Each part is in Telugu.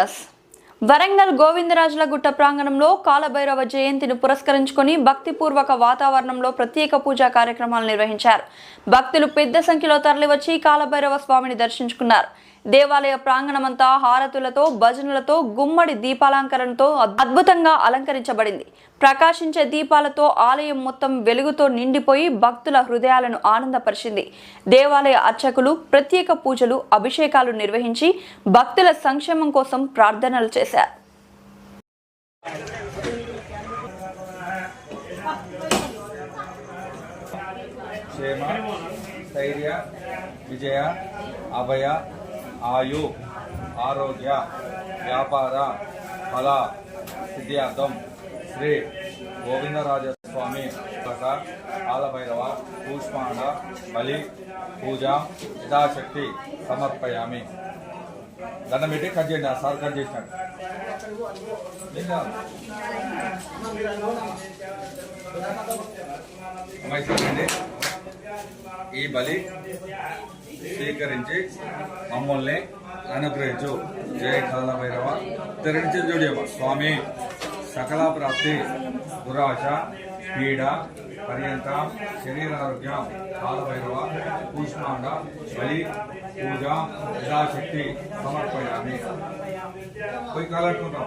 న్యూస్ వరంగల్ గోవిందరాజుల గుట్ట ప్రాంగణంలో కాలభైరవ జయంతిని పురస్కరించుకొని భక్తిపూర్వక వాతావరణంలో ప్రత్యేక పూజా కార్యక్రమాలు నిర్వహించారు. భక్తులు పెద్ద సంఖ్యలో తరలివచ్చి కాలభైరవ స్వామిని దర్శించుకున్నారు. దేవాలయ ప్రాంగణమంతా హారతులతో భజనలతో గుమ్మడి దీపాలంకరణతో అద్భుతంగా అలంకరించబడింది. ప్రకాశించే దీపాలతో ఆలయం మొత్తం వెలుగుతో నిండిపోయి భక్తుల హృదయాలను ఆనందపరిచింది. దేవాలయ అర్చకులు ప్రత్యేక పూజలు అభిషేకాలు నిర్వహించి భక్తుల సంక్షేమం కోసం ప్రార్థనలు చేశారు. క్షేమ విజయ అభయ ఆయు ఆరోగ్య వ్యాపార ఫల సిద్ధ్యార్థం శ్రీ గోవిందరాజస్వామి ఒక కాలభైరవ కూష్మాండ బలి పూజ యథాశక్తి సమర్పయామి. దండం పెట్టి కట్ చేయండి ఆ సార్ కట్ చేసినాడు. అమ్మాయి చెప్పండి ఈ బలి స్వీకరించి మమ్మల్ని అనుగ్రహించు. జయ కాలభైరవ. తెరించి స్వామి సకల ప్రాప్తి దురాశ పీడ పర్యంత శరీరారోగ్య కాలభైరవ కూష్మాండ బలి పూజ యథాశక్తి సమర్పయామి. పోయి కాలట్టుకుంటాం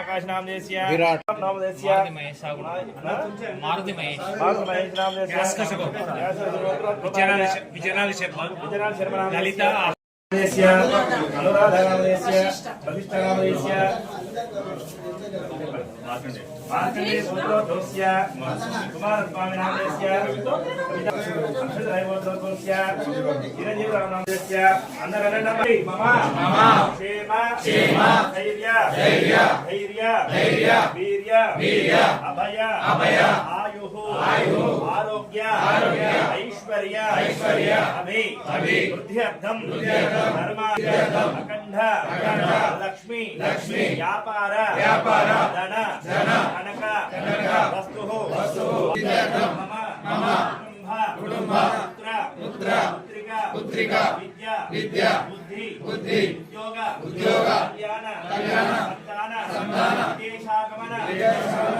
బృహతి భగవతి నామదేశ్య కరణ్ దేవ్ ప్రకాష్ కరణ్ దేవ్ ప్రకాశ్ నామదేశ్య విరాట్. నామదేశ్య మారుతి మహేష్ మారుతి మహేష్ నామదేశ్య యాస్కశకు. విజయనాథ శ- విజయనాథ శర్మ విజయనాథ శర్మ లలిత నామదేశ్య అనురాధ నామదేశ్య వశిష్ఠ నామదేశ్య మార్కండే పుత్రోద్భవస్య కుమారస్వామి నామదేశ్య అక్షరదైవోద్భవస్య చిరంజీవి నామదేశ్య అందరనండి మమ మమ క్షేమ క్షేమ ధైర్య ధైర్య ధైర్య ధైర్య వీర్య వీర్య అభయ అభయ ఆయుః ఆయుః ఆరోగ్య ఆరోగ్య ఐశ్వర్య ఐశ్వర్య అభి అభి వృద్ధ్యర్థం వృద్ధ్యర్థం ధర్మ అఖండ అఖండ లక్ష్మి లక్ష్మి వ్యాపార వ్యాపార ధన ధన కనక కనక వస్తు వస్తు మమ మమ కుటుంబ కుటుంబ పుత్ర పుత్ర పుత్రిక పుత్రిక విద్య విద్య బుద్ధి బుద్ధి ఉద్యోగ ఉద్యోగ కళ్యాణ కళ్యాణ సంతాన సంతాన విదేశాగమన విదేశాగమన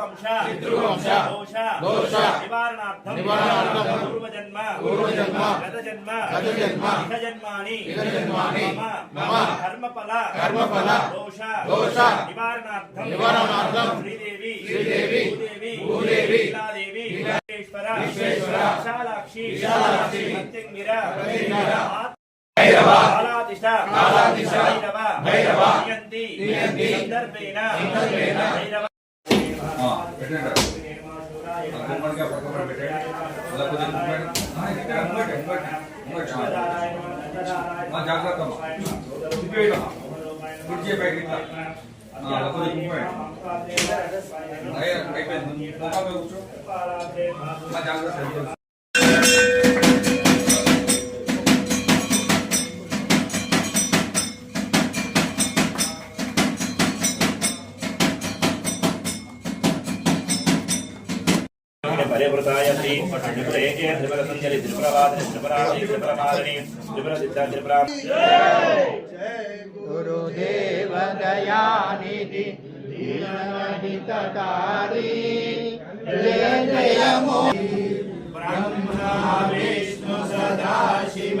పితృవంశ పితృవంశ దోష దోష నివారణార్థం. నివారణార్థం. పూర్వజన్మ. పూర్వజన్మ. గతజన్మ. గతజన్మ. ఇహ జన్మాని ఇహ జన్మాని మమ. మమ. కర్మఫల. కర్మఫల. దోష దోష నివారణార్థం. నివారణార్థం. శ్రీదేవి. శ్రీదేవి. భూదేవి. భూదేవి. విష్ణాదేవి విశ్వేశ్వర విశ్వేశ్వర విశాలాక్షి. విశాలాక్షి. ప్రత్యంగిర ప్రత్యంగిర భైరవ. కాలాదిశ. కాలాదిశ. భైరవ. భైరవ. నియంతి. నియంతి. సందర్భేన సందర్భేన భైరవ. జాగ్రత్త అమ్మా. తిప్పేయమ్మా. అయిపోయింది. జాగ్రత్త అయిపోయింది. పరివృతాయ శ్రీ త్రిపురేకే త్రిపుర సంజలి త్రిపురవాదిని త్రిపురావళి త్రిపురమాలిని త్రిపుర సిద్ధ త్రిపుర గురుదేవ దయానిధి దీనహితకారి జయ జయమో బ్రహ్మ విష్ణు సదాశివ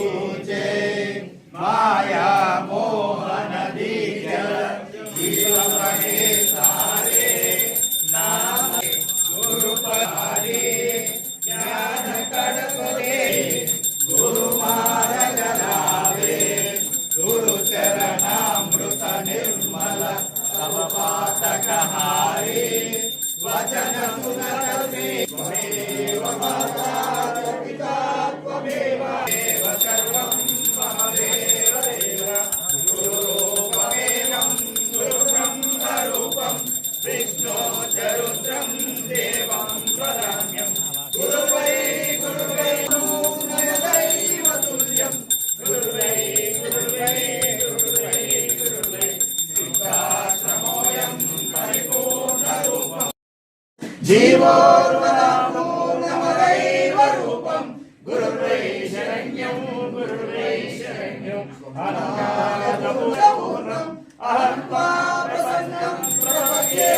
అహం త్వా ప్రసన్నం ప్రపద్యే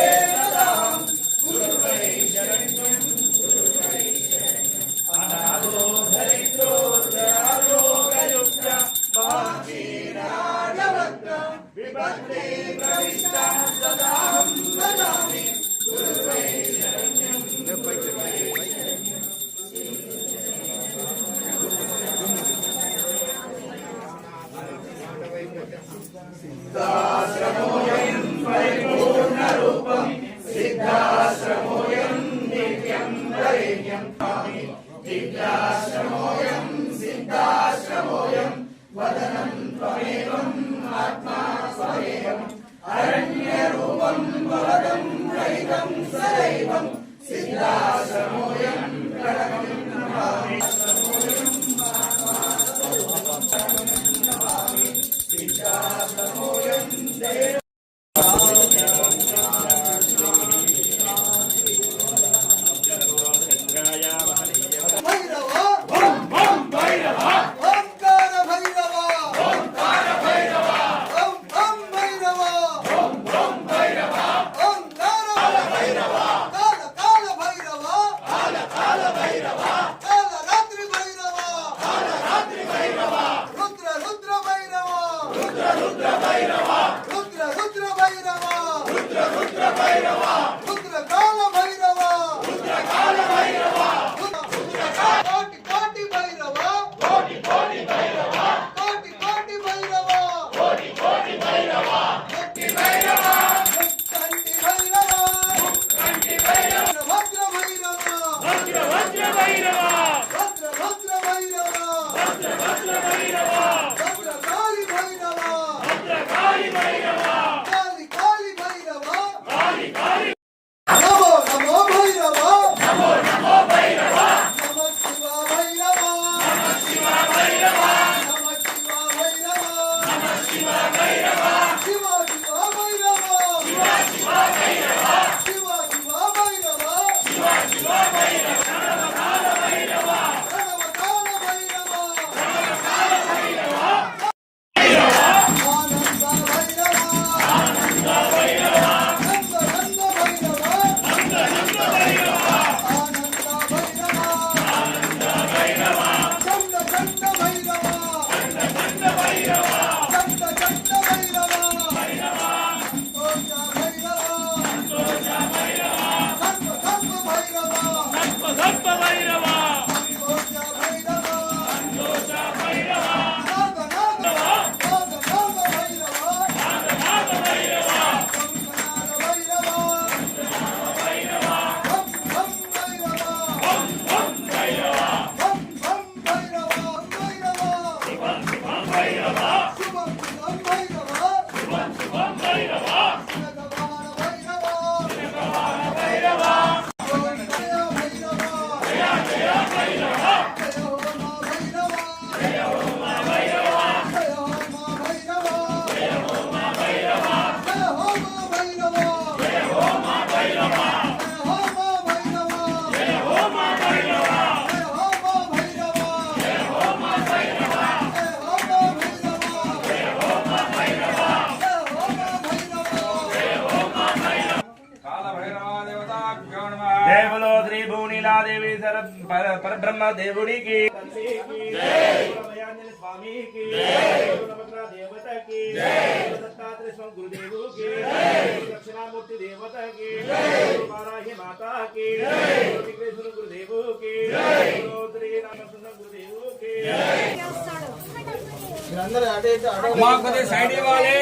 పరబ్రహ్మ దేవుడికి. స్వామికి. దేవతకి. గురుదేవుకి. దక్షిణామూర్తి దేవతకి. వారాహి మాతాకి. గురుదేవుకి. గురుదేవుకి. సైడ్ ఇవ్వాలి.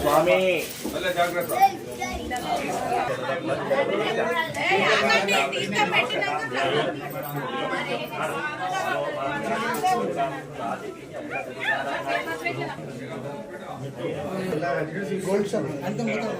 స్వామి. గోల్డ్ షాప్ అంత మొత్తం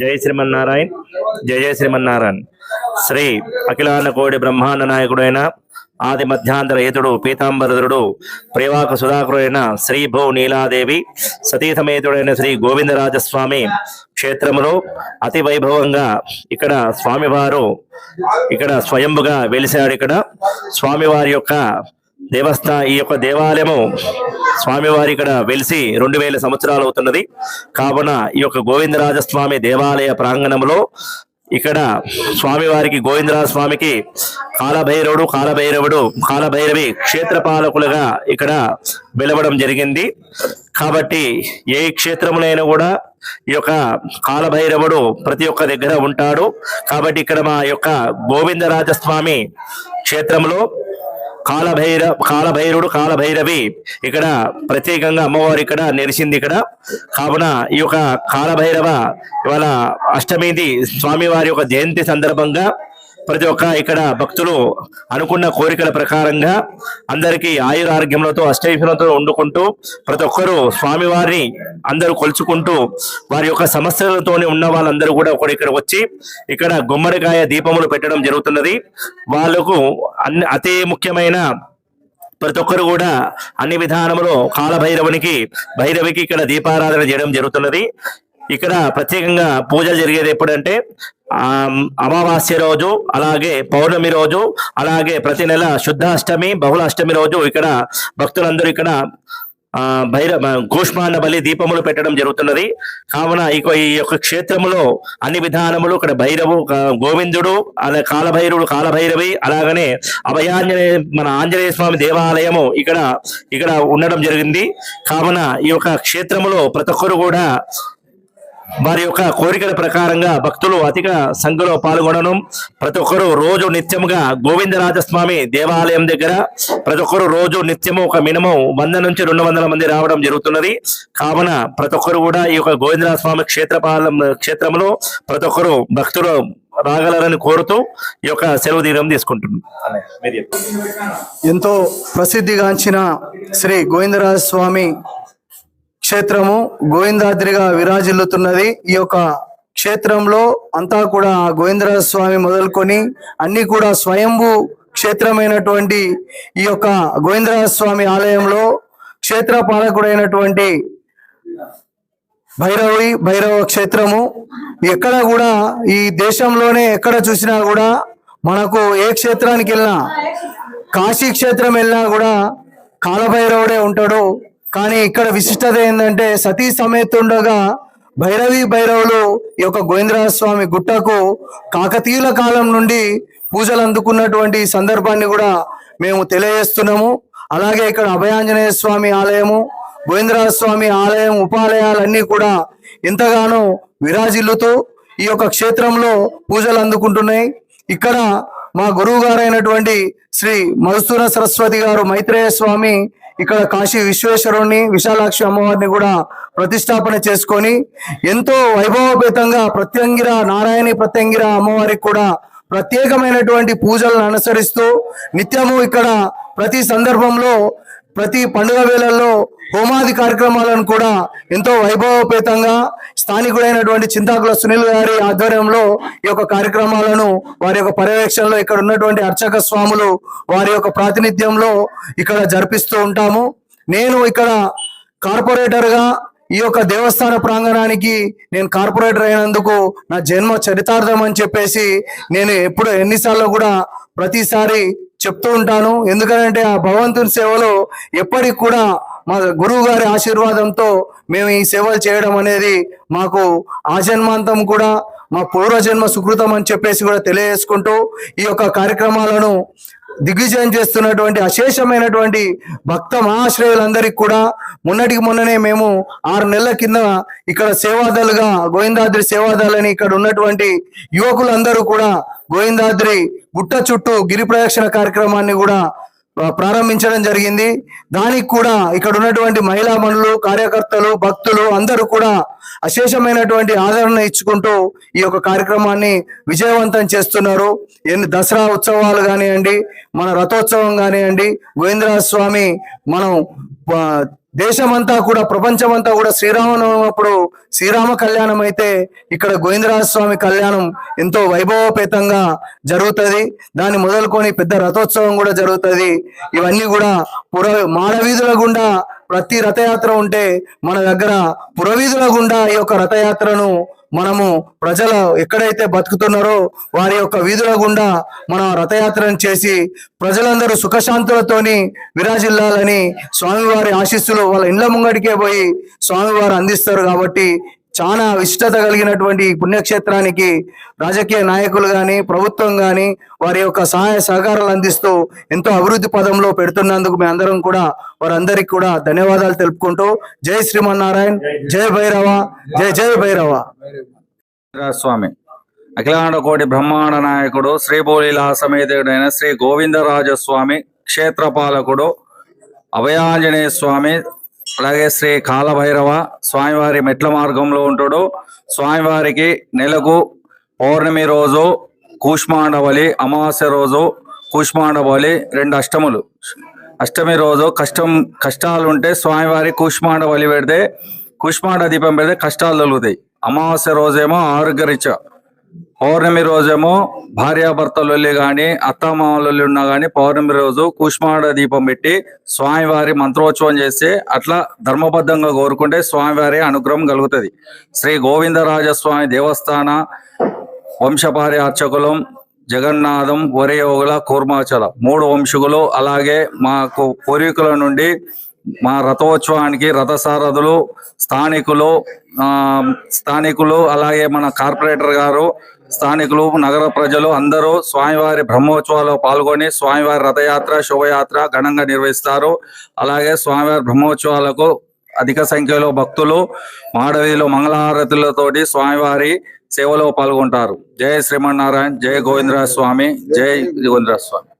జయ జయ శ్రీమన్నారాయణ. శ్రీ అఖిలాండ కోడి బ్రహ్మాండ నాయకుడైన ఆది మధ్యాంతర ఏతుడు పీతాంబరుడు ప్రేవాక సుధాకరుడైన శ్రీ భూ నీలాదేవి సతీసమేతుడైన శ్రీ గోవిందరాజస్వామి క్షేత్రములో అతి వైభవంగా ఇక్కడ స్వామివారు ఇక్కడ స్వయంభుగా వెలిశాడు ఇక్కడ. స్వామివారి యొక్క దేవస్థా ఈ యొక్క దేవాలయము స్వామివారి ఇక్కడ వెలిసి రెండు వేల సంవత్సరాలు అవుతున్నది. కావున ఈ యొక్క గోవిందరాజ స్వామి దేవాలయ ప్రాంగణంలో ఇక్కడ స్వామివారికి గోవిందరాజ స్వామికి కాలభైరవుడు కాలభైరవుడు కాలభైరవి క్షేత్రపాలకులుగా ఇక్కడ వెలవడం జరిగింది. కాబట్టి ఏ క్షేత్రములైనా కూడా ఈ యొక్క కాలభైరవుడు ప్రతి ఒక్క దగ్గర ఉంటాడు. కాబట్టి ఇక్కడ మా యొక్క గోవిందరాజ స్వామి క్షేత్రంలో కాలభైర కాలభైరుడు కాలభైరవి ఇక్కడ ప్రత్యేకంగా అమ్మవారు ఇక్కడ నెరిసింది ఇక్కడ. కావున ఈ యొక్క కాలభైరవ ఇవాళ అష్టమిది స్వామివారి యొక్క జయంతి సందర్భంగా ప్రతి ఒక్క ఇక్కడ భక్తులు అనుకున్న కోరికల ప్రకారంగా అందరికీ ఆయురారోగ్యములతో అష్టైఫలతో వండుకుంటూ ప్రతి ఒక్కరూ స్వామివారిని అందరూ కొలుచుకుంటూ వారి యొక్క సమస్యలతోనే ఉన్న వాళ్ళందరూ కూడా ఒకటి ఇక్కడ వచ్చి ఇక్కడ గుమ్మడికాయ దీపములు పెట్టడం జరుగుతున్నది. వాళ్ళకు అన్ని అతి ముఖ్యమైన ప్రతి ఒక్కరు కూడా అన్ని విధానములో కాలభైరవునికి భైరవికి ఇక్కడ దీపారాధన చేయడం జరుగుతున్నది. ఇక్కడ ప్రత్యేకంగా పూజలు జరిగేది ఎప్పుడంటే ఆ అమావాస్య రోజు అలాగే పౌర్ణమి రోజు అలాగే ప్రతి నెల శుద్ధాష్టమి బహుళాష్టమి బహుళ అష్టమి రోజు ఇక్కడ భక్తులందరూ ఇక్కడ ఆ భైర కూష్మాండ బలి దీపములు పెట్టడం జరుగుతున్నది. కావున ఇక ఈ యొక్క క్షేత్రములో అన్ని విధానములు ఇక్కడ భైరవు గోవిందుడు అలా కాలభైరవుడు కాలభైరవి అలాగనే అభయాంజనేయ మన ఆంజనేయ స్వామి దేవాలయము ఇక్కడ ఇక్కడ ఉండడం జరిగింది. కావున ఈ యొక్క క్షేత్రములో ప్రతి ఒక్కరు కూడా వారి యొక్క కోరికల ప్రకారంగా భక్తులు అధిక సంఖ్యలో పాల్గొనడం ప్రతి ఒక్కరు రోజు నిత్యముగా గోవిందరాజస్వామి దేవాలయం దగ్గర ప్రతి ఒక్కరు రోజు నిత్యము ఒక మినిమం వంద నుంచి రెండు వందల మంది రావడం జరుగుతున్నది. కావున ప్రతి ఒక్కరు కూడా ఈ యొక్క గోవిందరాజ స్వామి క్షేత్రపాలెం క్షేత్రంలో ప్రతి ఒక్కరు భక్తులు రాగలరని కోరుతూ ఈ యొక్క సెలవు తీరం తీసుకుంటున్నాం. ఎంతో ప్రసిద్ధిగాంచిన శ్రీ గోవిందరాజ స్వామి క్షేత్రము గోవిందాద్రిగా విరాజిల్లుతున్నది. ఈ యొక్క క్షేత్రంలో అంతా కూడా గోవిందరాజ స్వామి మొదలుకొని అన్ని కూడా స్వయంభూ క్షేత్రమైనటువంటి ఈ యొక్క గోవిందరాజ స్వామి ఆలయంలో క్షేత్ర పాలకుడైనటువంటి భైరవి భైరవ క్షేత్రము. ఎక్కడ కూడా ఈ దేశంలోనే ఎక్కడ చూసినా కూడా మనకు ఏ క్షేత్రానికి వెళ్ళినా కాశీ క్షేత్రం వెళ్ళినా కూడా కాలభైరవుడే ఉంటాడు. కానీ ఇక్కడ విశిష్టత ఏంటంటే సతీ సమేతుండగా భైరవి భైరవులు ఈ యొక్క గోవిందరాజ స్వామి గుట్టకు కాకతీయుల కాలం నుండి పూజలు అందుకున్నటువంటి సందర్భాన్ని కూడా మేము తెలియజేస్తున్నాము. అలాగే ఇక్కడ అభయాంజనేయ స్వామి ఆలయము గోవిందరాజ స్వామి ఆలయం ఉపాలయాలన్నీ కూడా ఎంతగానో విరాజిల్లుతూ ఈ యొక్క క్షేత్రంలో పూజలు అందుకుంటున్నాయి. ఇక్కడ మా గురువు గారైనటువంటి శ్రీ మధుసూర సరస్వతి గారు మైత్రేయ స్వామి ఇక్కడ కాశీ విశ్వేశ్వరుణ్ణి విశాలాక్షి అమ్మవారిని కూడా ప్రతిష్టాపన చేసుకొని ఎంతో వైభవపేతంగా ప్రత్యంగిర నారాయణి ప్రత్యంగిర అమ్మవారికి కూడా ప్రత్యేకమైనటువంటి పూజలను అనుసరిస్తూ నిత్యము ఇక్కడ ప్రతి సందర్భంలో ప్రతి పండుగ వేళల్లో హోమాది కార్యక్రమాలను కూడా ఎంతో వైభవపేతంగా స్థానికుడైనటువంటి చింతాకుల సునీల్ గారి ఆధ్వర్యంలో ఈ యొక్క కార్యక్రమాలను వారి యొక్క పర్యవేక్షణలో ఇక్కడ ఉన్నటువంటి అర్చక స్వాములు వారి యొక్క ప్రాతినిధ్యంలో ఇక్కడ జరిపిస్తూ ఉంటాము. నేను ఇక్కడ కార్పొరేటర్గా ఈ యొక్క దేవస్థాన ప్రాంగణానికి నేను కార్పొరేటర్ అయినందుకు నా జన్మ చరితార్థం అని చెప్పేసి నేను ఎప్పుడు ఎన్నిసార్లు కూడా ప్రతిసారి చెప్తూ ఉంటాను. ఎందుకంటే ఆ భగవంతుని సేవలో ఎప్పటికి కూడా మా గురువు గారి ఆశీర్వాదంతో మేము ఈ సేవలు చేయడం అనేది మాకు ఆజన్మాంతం కూడా మా పూర్వజన్మ సుకృతం అని చెప్పేసి కూడా తెలియజేసుకుంటూ ఈ యొక్క కార్యక్రమాలను దిగ్విజయం చేస్తున్నటువంటి అశేషమైనటువంటి భక్త మహాశ్రేయులందరికీ కూడా మొన్నటికి మొన్ననే మేము ఆరు నెలల కింద ఇక్కడ సేవాదాలుగా గోవిందాద్రి సేవాదాలని ఇక్కడ ఉన్నటువంటి యువకులందరూ కూడా గోవిందాద్రి గుట్ట చుట్టూ గిరి ప్రదక్షిణ కార్యక్రమాన్ని కూడా ప్రారంభించడం జరిగింది. దానికి కూడా ఇక్కడ ఉన్నటువంటి మహిళా మనులు కార్యకర్తలు భక్తులు అందరూ కూడా అశేషమైనటువంటి ఆదరణ ఇచ్చుకుంటూ ఈ యొక్క కార్యక్రమాన్ని విజయవంతం చేస్తున్నారు. ఎన్ని దసరా ఉత్సవాలు కానివ్వండి మన రథోత్సవం కానివ్వండి గోవిందరాజ స్వామి మనం దేశమంతా కూడా ప్రపంచమంతా కూడా శ్రీరామనవమి అప్పుడు శ్రీరామ కళ్యాణం అయితే ఇక్కడ గోవిందరాజ స్వామి కళ్యాణం ఎంతో వైభవపేతంగా జరుగుతుంది. దాన్ని మొదలుకొని పెద్ద రథోత్సవం కూడా జరుగుతుంది. ఇవన్నీ కూడా పుర మాడవీధుల గుండా ప్రతి రథయాత్ర ఉంటే మన దగ్గర పురవీధుల గుండా ఈ యొక్క రథయాత్రను మనము ప్రజలు ఎక్కడైతే బతుకుతున్నారో వారి యొక్క వీధుల గుండా మనం రథయాత్రను చేసి ప్రజలందరూ సుఖశాంతులతోని విరాజిల్లాలని స్వామివారి ఆశీస్సులు వాళ్ళ ఇండ్ల ముంగడికే పోయి స్వామివారు అందిస్తారు కాబట్టి చాలా విశిష్టత కలిగినటువంటి పుణ్యక్షేత్రానికి రాజకీయ నాయకులు గాని ప్రభుత్వం గాని వారి యొక్క సహాయ సహకారాలు అందిస్తూ ఎంతో అభివృద్ధి పదంలో పెడుతున్నందుకు మేము అందరం కూడా వారందరికీ కూడా ధన్యవాదాలు తెలుపుకుంటూ జై శ్రీమన్నారాయణ జై భైరవ జై జై భైరవ. స్వామి అఖిలాండ కోటి బ్రహ్మాండ నాయకుడు శ్రీ బోలీలా సమేతుడైన శ్రీ గోవిందరాజ స్వామి క్షేత్రపాలకుడు అభయాంజనేయ స్వామి అలాగే శ్రీ కాలభైరవ స్వామివారి మెట్ల మార్గంలో ఉంటాడు. స్వామివారికి నెలకు పౌర్ణమి రోజు కూష్మాండవలి అమావాస్య రోజు కూష్మాండవలి రెండు అష్టములు. అష్టమి రోజు కష్టం కష్టాలు ఉంటే స్వామివారి కూష్మాండవలి పెడితే కూష్మాండ దీపం పెడితే కష్టాలు తొలుగుతాయి. అమావాస్య రోజేమో ఆరోగ్యరీత్యా పౌర్ణమి రోజేమో భార్యాభర్తలు గాని అత్తమామలు ఉన్నా గాని పౌర్ణమి రోజు కూష్మాండ దీపం పెట్టి స్వామివారి మంత్రోత్సవం చేస్తే అట్లా ధర్మబద్ధంగా కోరుకుంటే స్వామివారి అనుగ్రహం కలుగుతుంది. శ్రీ గోవిందరాజ స్వామి దేవస్థాన వంశపారి అర్చకులం జగన్నాథం వరయోగుల కూర్మాచల మూడు వంశకులు అలాగే మాకు పూర్వీకుల నుండి మా రథోత్సవానికి రథసారథులు స్థానికులు స్థానికులు అలాగే మన కార్పొరేటర్ గారు స్థానికులు నగర ప్రజలు అందరూ స్వామివారి బ్రహ్మోత్సవాల్లో పాల్గొని స్వామివారి రథయాత్ర శోభయాత్ర ఘనంగా నిర్వహిస్తారు. అలాగే స్వామివారి బ్రహ్మోత్సవాలకు అధిక సంఖ్యలో భక్తులు మాడవీధిలో మంగళహారతులతోటి స్వామివారి సేవలో పాల్గొంటారు. జయ శ్రీమన్నారాయణ జయ గోవిందరాజ స్వామి జయ గోవిందరాజ స్వామి.